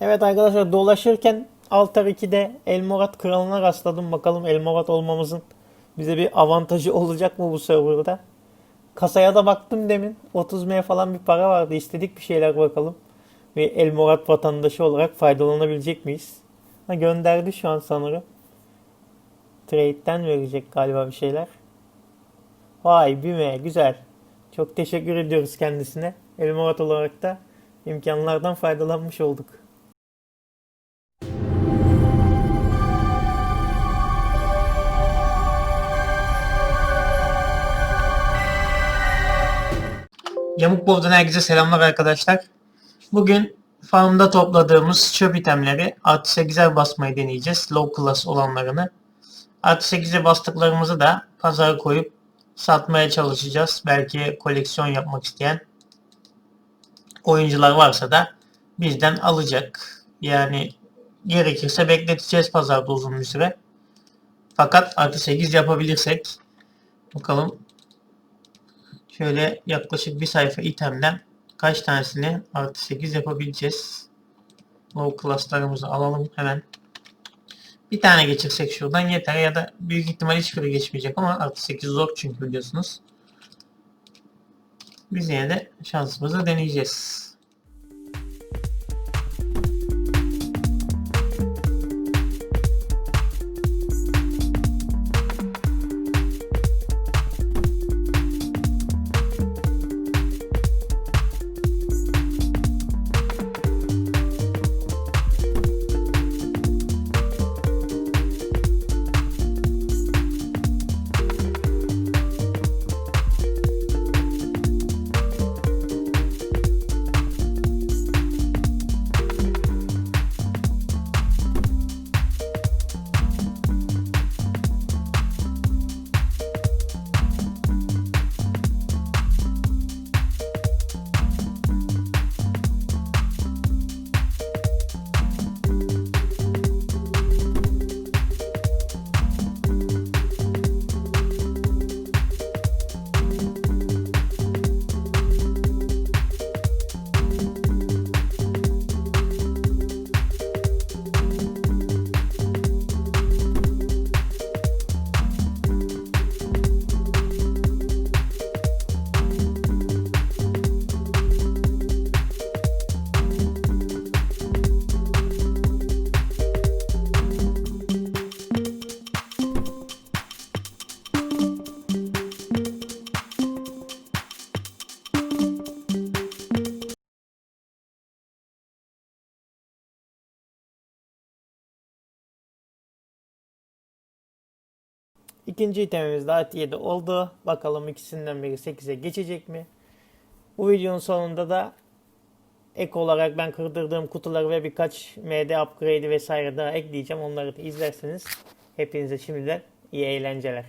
Evet arkadaşlar dolaşırken Altar 2'de Elmorat kralına rastladım. Bakalım Elmorat olmamızın bize bir avantajı olacak mı bu serverda? Kasaya da baktım demin. 30 M falan bir para vardı. İstedik bir şeyler bakalım. Ve Elmorat vatandaşı olarak faydalanabilecek miyiz? Ha, gönderdi şu an sanırım. Trade'den verecek galiba bir şeyler. Vay büme güzel. Çok teşekkür ediyoruz kendisine. Elmorat olarak da imkanlardan faydalanmış olduk. Yamuk Boz'dan herkese selamlar arkadaşlar. Bugün farmda topladığımız çöp itemleri artı 8'er basmayı deneyeceğiz. Low class olanlarını. Artı 8'e bastıklarımızı da pazara koyup satmaya çalışacağız. Belki koleksiyon yapmak isteyen oyuncular varsa da bizden alacak. Yani gerekirse bekleteceğiz pazarda uzun bir süre. Fakat artı 8 yapabilirsek bakalım şöyle yaklaşık bir sayfa itemden kaç tanesini artı 8 yapabileceğiz. Low class'larımızı alalım hemen. Bir tane geçirsek şuradan yeter ya da büyük ihtimal hiçbiri geçmeyecek ama artı 8 zor çünkü biliyorsunuz. Biz yine de şansımızı deneyeceğiz. İkinci itemimiz de artı 7 oldu. Bakalım ikisinden biri 8'e geçecek mi? Bu videonun sonunda da ek olarak ben kırdırdığım kutuları ve birkaç MD upgrade'i vesaire daha ekleyeceğim. Onları da izlerseniz hepinize şimdiden iyi eğlenceler.